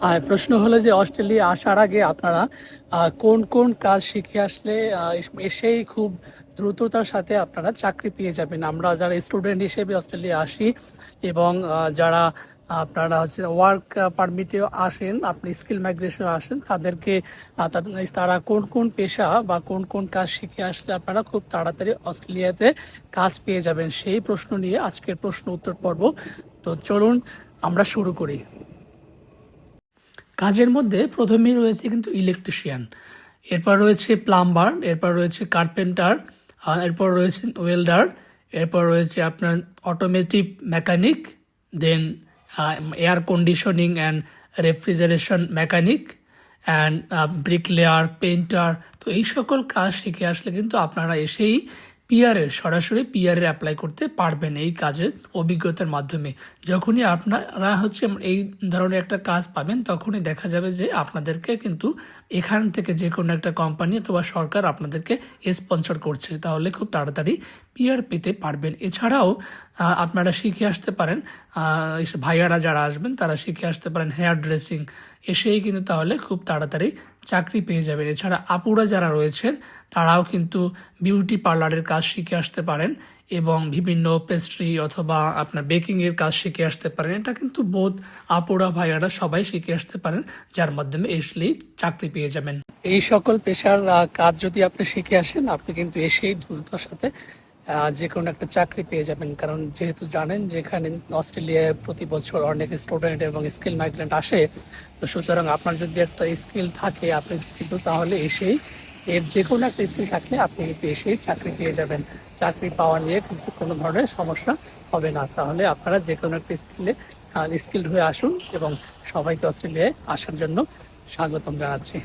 আর প্রশ্ন হলো যে অস্ট্রেলিয়া আসার আগে আপনারা কোন কোন কাজ শিখে আসলে এসেই খুব দ্রুততার সাথে আপনারা চাকরি পেয়ে যাবেন। আমরা যারা স্টুডেন্ট হিসেবে অস্ট্রেলিয়া আসি এবং যারা আপনারা হচ্ছে ওয়ার্ক পারমিটে আসেন, আপনি স্কিল মাইগ্রেশন আসেন, তাদেরকে তাদের- তারা কোন কোন পেশা বা কোন কোন কাজ শিখে আসলে আপনারা খুব তাড়াতাড়ি অস্ট্রেলিয়াতে কাজ পেয়ে যাবেন। সেই প্রশ্ন নিয়ে আজকের প্রশ্ন উত্তর পর্ব। তো চলুন আমরা শুরু করি। কাজের মধ্যে প্রথমেই রয়েছে কিন্তু ইলেকট্রিশিয়ান এরপর রয়েছে প্লাম্বার এরপর রয়েছে কার্পেন্টার এরপর রয়েছে ওয়েল্ডার এরপর রয়েছে আপনার automatic mechanic then air conditioning and refrigeration mechanic and bricklayer painter তো এই সকল কাজ শিখে আসলে কিন্তু আপনারা এসেই পিআরের সরাসরি পিআরের অ্যাপ্লাই করতে পারবেন এই কাজের অভিজ্ঞতার মাধ্যমে। যখনই আপনারা হচ্ছে এই ধরনের একটা কাজ পাবেন, তখনই দেখা যাবে যে আপনাদেরকে কিন্তু এখান থেকে যে কোনো একটা কোম্পানি অথবা সরকার আপনাদেরকে স্পন্সর করছে। তাহলে খুব তাড়াতাড়ি পিআর পেতে পারবেন। এছাড়াও আপনারা শিখে আসতে পারেন ভাইয়ারা যারা আসবেন, তারা শিখে আসতে পারেন হেয়ার ড্রেসিং এসেই কিন্তু তাহলে খুব তাড়াতাড়ি চাকরি পেয়ে যাবেন। এছাড়া আপুরা যারা রয়েছেন, তারাও কিন্তু বিউটি পার্লারের কাজ শিখে আসতে পারেন এবং বিভিন্ন পেস্ট্রি অথবা আপনার বেকিং এর কাজ শিখে আসতে পারেন। এটা কিন্তু বোধ আপুরা, ভাইয়ারা সবাই শিখে আসতে পারেন, যার মাধ্যমে এসলেই চাকরি পেয়ে যাবেন। এই সকল পেশার কাজ যদি আপনি শিখে আসেন, আপনি কিন্তু এসেই দ্রুততার সাথে যে কোনো একটা চাকরি পেয়ে যাবেন। কারণ যেহেতু জানেন যেখানে অস্ট্রেলিয়ায় প্রতি বছর অনেক স্টুডেন্ট এবং স্কিল মাইগ্রেন্ট আসে, তো সুতরাং আপনার যদি একটা স্কিল থাকে আপনি কিন্তু তাহলে এসেই এর যে কোনো একটা স্কিল থাকলে আপনি কিন্তু এসেই চাকরি পেয়ে যাবেন। চাকরি পাওয়া নিয়ে কিন্তু কোনো ধরনের সমস্যা হবে না। তাহলে আপনারা যে কোনো একটা স্কিলে স্কিল হয়ে আসুন এবং সবাইকে অস্ট্রেলিয়ায় আসার জন্য স্বাগতম জানাচ্ছি।